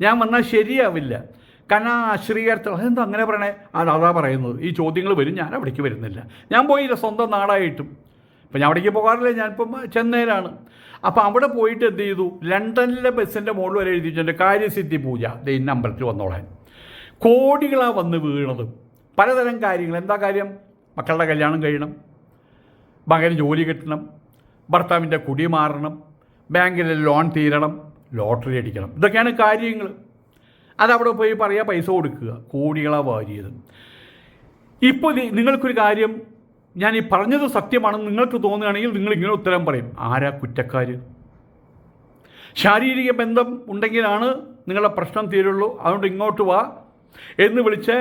ഞാൻ വന്നാൽ ശരിയാവില്ല. കാരണം ആ ശ്രീകരത്തിൽ അതെന്താ അങ്ങനെ പറയണേ? അത് അതാ പറയുന്നത്. ഈ ചോദ്യങ്ങൾ വരും ഞാൻ അവിടേക്ക് വരുന്നില്ല. ഞാൻ പോയില്ല സ്വന്തം നാടായിട്ടും. ഇപ്പം ഞാൻ അവിടേക്ക് പോകാറില്ല ഞാനിപ്പം ചെന്നൈയിലാണ്. അപ്പം അവിടെ പോയിട്ട് എന്ത് ചെയ്തു? ലണ്ടനിലെ ബസ്സിന്റെ മുകളിൽ വരെ എഴുതിയിട്ടുണ്ട് കാര്യസിദ്ധി പൂജ. ദേ ഇന്ന അമ്പലത്തിൽ വന്നോളാൻ. കോടികളാണ് വന്ന് വീണത്. പലതരം കാര്യങ്ങൾ. എന്താ കാര്യം? മക്കളുടെ കല്യാണം കഴിയണം. മകന് ജോലി കിട്ടണം. ഭർത്താവിന്റെ കുടി മാറണം. ബാങ്കിലെ ലോൺ തീരണം. ലോട്ടറി അടിക്കണം. ഇതൊക്കെയാണ് കാര്യങ്ങൾ. അതവിടെ പോയി പറയുക പൈസ കൊടുക്കുക. കോടികളാ വാരിയത്. ഇപ്പോൾ നിങ്ങൾക്കൊരു കാര്യം ഞാൻ ഈ പറഞ്ഞത് സത്യമാണെന്ന് നിങ്ങൾക്ക് തോന്നുകയാണെങ്കിൽ നിങ്ങൾ ഇങ്ങനെ ഉത്തരം പറയും. ആരാ കുറ്റക്കാർ ശാരീരിക ബന്ധം ഉണ്ടെങ്കിലാണ് നിങ്ങളുടെ പ്രശ്നം തീരുള്ളൂ. അതുകൊണ്ട് ഇങ്ങോട്ട് വാ എന്ന് വിളിച്ച്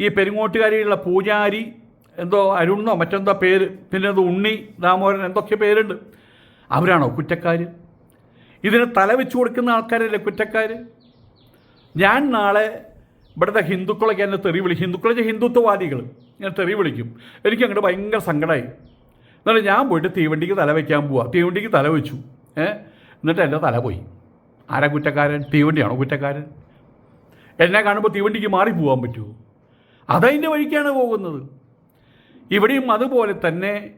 ഈ പെരുങ്ങോട്ടുകാരിയുള്ള പൂജാരി എന്തോ അരുണോ മറ്റെന്തോ പേര് പിന്നെ എന്തോ ഉണ്ണി ദാമോദരൻ എന്തൊക്കെ പേരുണ്ട്. അവരാണോ കുറ്റക്കാർ ഇതിന് തല വെച്ച് കൊടുക്കുന്ന ആൾക്കാരല്ലേ കുറ്റക്കാർ ഞാൻ നാളെ ഇവിടുത്തെ ഹിന്ദുക്കളൊക്കെ എന്നെ തെറി വിളിക്കും ഹിന്ദുക്കളെ ഹിന്ദുത്വവാദികൾ ഞാൻ തെറി വിളിക്കും. എനിക്ക് അങ്ങോട്ട് ഭയങ്കര സങ്കടമായി എന്നിട്ട് ഞാൻ പോയിട്ട് തീവണ്ടിക്ക് തല വയ്ക്കാൻ പോവാ. തീവണ്ടിക്ക് തല വെച്ചു. ഏ? എന്നിട്ട് എന്റെ തല പോയി. ആരാ കുറ്റക്കാരൻ? തീവണ്ടിയാണോ കുറ്റക്കാരൻ? എന്നെ കാണുമ്പോൾ തീവണ്ടിക്ക് മാറി പോകാൻ പറ്റുമോ അതതിന്റെ വഴിക്കാണ് പോകുന്നത്. ഇവിടെയും അതുപോലെ തന്നെ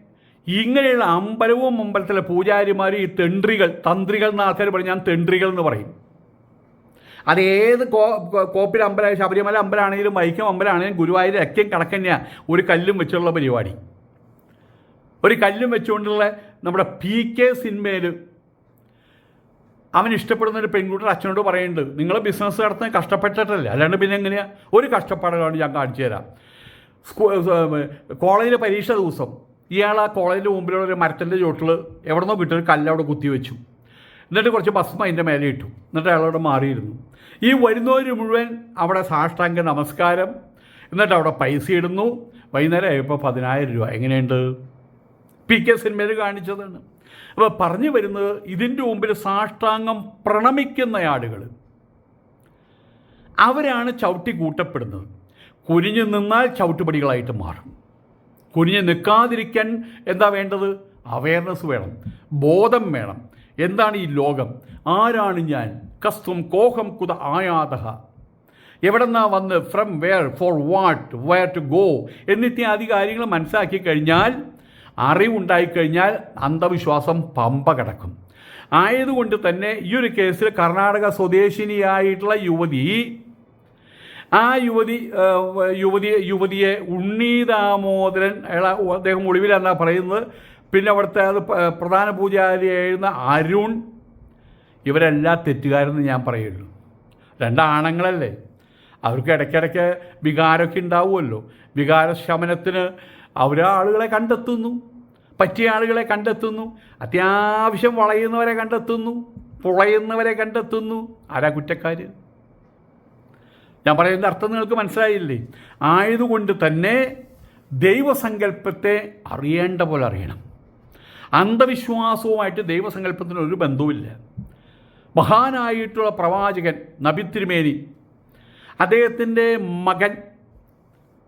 ഇങ്ങനെയുള്ള അമ്പലവും അമ്പലത്തിലെ പൂജാരിമാർ ഈ തെണ്ട്രികൾ തന്ത്രികൾ എന്ന ആൾക്കാർ പറയും ഞാൻ തെണ്ട്രികൾ എന്ന് പറയും. അത് ഏത് കോ കോപ്പിൽ അമ്പലം ശബരിമല അമ്പലമാണെങ്കിലും വൈക്കം അമ്പലമാണെങ്കിലും ഗുരുവായൂർ ഒക്കെയും കണക്കന്നെയാണ് ഒരു കല്ലും വെച്ചുള്ള പരിപാടി. ഒരു കല്ലും വെച്ചുകൊണ്ടുള്ള നമ്മുടെ പി കെ സിനിമയിൽ അവൻ ഇഷ്ടപ്പെടുന്ന ഒരു പെൺകുട്ടി അച്ഛനോട് പറയുന്നുണ്ട് നിങ്ങൾ ബിസിനസ് നടത്താൻ കഷ്ടപ്പെട്ടിട്ടല്ലേ? അല്ലാണ്ട് പിന്നെ എങ്ങനെയാ? ഒരു കഷ്ടപ്പാടുകളാണ് ഞാൻ കാണിച്ചു തരാം. കോളേജിലെ പരീക്ഷ ദിവസം ഇയാൾ ആ കോളേജിന്റെ മുമ്പിലുള്ള ഒരു മരത്തിന്റെ ചോട്ടിൽ എവിടെന്നോ കല്ല് അവിടെ കുത്തി വെച്ചു. എന്നിട്ട് കുറച്ച് ഭസ്മ അതിന്റെ മേലെ ഇട്ടു. എന്നിട്ട് അയാളോട് മാറിയിരുന്നു. ഈ വരുന്നവർ മുഴുവൻ അവിടെ സാഷ്ടാംഗ നമസ്കാരം. എന്നിട്ട് അവിടെ പൈസ ഇടുന്നു. വൈകുന്നേരം ആയപ്പോൾ പതിനായിരം രൂപ. എങ്ങനെയുണ്ട്? പി കെ സിനിമയിൽ കാണിച്ചതാണ്. അപ്പോൾ പറഞ്ഞു വരുന്നത് ഇതിന്റെ മുമ്പിൽ സാഷ്ടാംഗം പ്രണമിക്കുന്ന ആളുകൾ അവരാണ് ചവിട്ടി കൂട്ടപ്പെടുന്നത്. കുനിഞ്ഞു നിന്നാൽ ചവിട്ടുപടികളായിട്ട് മാറും. കുനിഞ്ഞ് നിൽക്കാതിരിക്കാൻ എന്താ വേണ്ടത്? അവയർനെസ് വേണം. ബോധം വേണം. എന്താണ് ഈ ലോകം? ആരാണ് ഞാൻ? കസ്തും കോഹം കുത ആയാത എവിടെന്നാ വന്ന് from where for what where to go എന്നിത്യാദി കാര്യങ്ങൾ മനസ്സിലാക്കി കഴിഞ്ഞാൽ അറിവുണ്ടായിക്കഴിഞ്ഞാൽ അന്ധവിശ്വാസം പമ്പ കിടക്കും. ആയതുകൊണ്ട് തന്നെ ഈ ഒരു കേസിൽ കർണാടക സ്വദേശിനിയായിട്ടുള്ള യുവതി ആ യുവതി യുവതി യുവതിയെ ഉണ്ണി ദാമോദരൻ അദ്ദേഹം ഒളിവിലെന്നാണ് പറയുന്നത് പിന്നെ അവിടുത്തെ പ്രധാന പൂജാരിയായിരുന്ന അരുൺ ഇവരെല്ലാം തെറ്റുകാരെന്ന് ഞാൻ പറയുള്ളൂ. രണ്ടാണങ്ങളല്ലേ? അവർക്ക് ഇടയ്ക്കിടയ്ക്ക് വികാരമൊക്കെ ഉണ്ടാവുമല്ലോ. വികാരശമനത്തിന് അവർ ആളുകളെ കണ്ടെത്തുന്നു. പറ്റിയ ആളുകളെ കണ്ടെത്തുന്നു. അത്യാവശ്യം വളയുന്നവരെ കണ്ടെത്തുന്നു. പുളയുന്നവരെ കണ്ടെത്തുന്നു. ആരാ കുറ്റക്കാർ ഞാൻ പറയുന്ന അർത്ഥം നിങ്ങൾക്ക് മനസ്സിലായില്ലേ? ആയതുകൊണ്ട് തന്നെ ദൈവസങ്കല്പത്തെ അറിയേണ്ട പോലെ അറിയണം. അന്ധവിശ്വാസവുമായിട്ട് ദൈവസങ്കല്പത്തിന് ഒരു ബന്ധവുമില്ല. മഹാനായിട്ടുള്ള പ്രവാചകൻ നബി തിരുമേനി അദ്ദേഹത്തിന്റെ മകൻ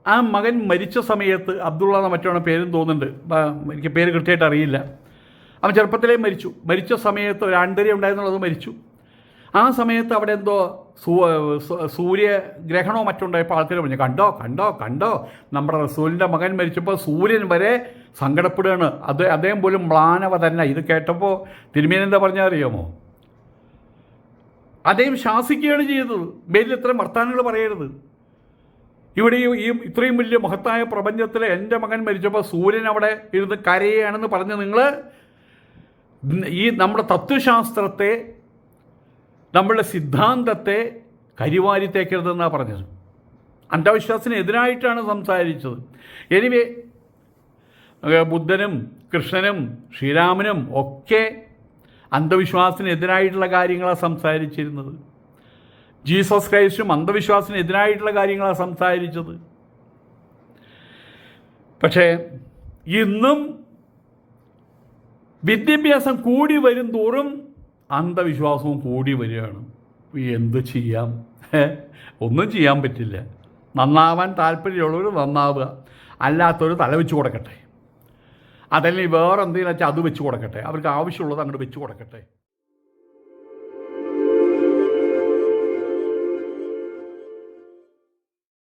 ആ മകൻ മരിച്ച സമയത്ത് അബ്ദുള്ള മറ്റാണ് പേരും തോന്നുന്നുണ്ട്. എനിക്ക് പേര് കൃത്യമായിട്ട് അറിയില്ല. അവൻ ചെറുപ്പത്തിലേ മരിച്ചു. മരിച്ച സമയത്ത് ഒരു ആണ്ടരി ഉണ്ടായിരുന്നുള്ളത് മരിച്ചു. ആ സമയത്ത് അവിടെ എന്തോ സൂര്യഗ്രഹണോ മറ്റുണ്ടായപ്പോൾ ആൾക്കാർ പറഞ്ഞു കണ്ടോ കണ്ടോ കണ്ടോ നമ്മുടെ റസൂലിന്റെ മകൻ മരിച്ചപ്പോൾ സൂര്യൻ വരെ സങ്കടപ്പെടുകയാണ്. അത് അദ്ദേഹം പോലും മ്ലാനവ തന്നെ ഇത് കേട്ടപ്പോൾ തിരുമേനി എന്താ പറഞ്ഞാൽ അറിയാമോ? അദ്ദേഹം ശാസിക്കുകയാണ് ചെയ്തത് മേലിൽ ഇത്രയും വർത്താനങ്ങൾ പറയരുത്. ഇവിടെ ഈ ഇത്രയും വലിയ മഹത്തായ പ്രപഞ്ചത്തിൽ എന്റെ മകൻ മരിച്ചപ്പോൾ സൂര്യൻ അവിടെ ഇരുന്ന് കരയുകയാണെന്ന് പറഞ്ഞ് നിങ്ങൾ ഈ നമ്മുടെ തത്വശാസ്ത്രത്തെ നമ്മളുടെ സിദ്ധാന്തത്തെ കരിവാരി തേക്കരുതെന്നാണ് പറഞ്ഞത്. അന്ധവിശ്വാസത്തിന് എതിരായിട്ടാണ് സംസാരിച്ചത്. എനിവേ ബുദ്ധനും കൃഷ്ണനും ശ്രീരാമനും ഒക്കെ അന്ധവിശ്വാസത്തിനെതിരായിട്ടുള്ള കാര്യങ്ങളാണ് സംസാരിച്ചിരുന്നത്. ജീസസ് ക്രൈസ്റ്റും അന്ധവിശ്വാസത്തിനെതിരായിട്ടുള്ള കാര്യങ്ങളാണ് സംസാരിച്ചത്. പക്ഷേ ഇന്നും വിദ്യാഭ്യാസം കൂടി വരും തോറും അന്ധവിശ്വാസവും കൂടി വരികയാണ്. എന്ത് ചെയ്യാം? ഒന്നും ചെയ്യാൻ പറ്റില്ല. നന്നാവാൻ താല്പര്യമുള്ളവർ നന്നാവുക. അല്ലാത്തവർ തലവെച്ച് കൊടുക്കട്ടെ. അതല്ലെങ്കിൽ വേറെ എന്തെങ്കിലും വെച്ചാൽ അത് വെച്ച് കൊടുക്കട്ടെ. അവർക്ക് ആവശ്യമുള്ളത് അങ്ങോട്ട് വെച്ച് കൊടുക്കട്ടെ.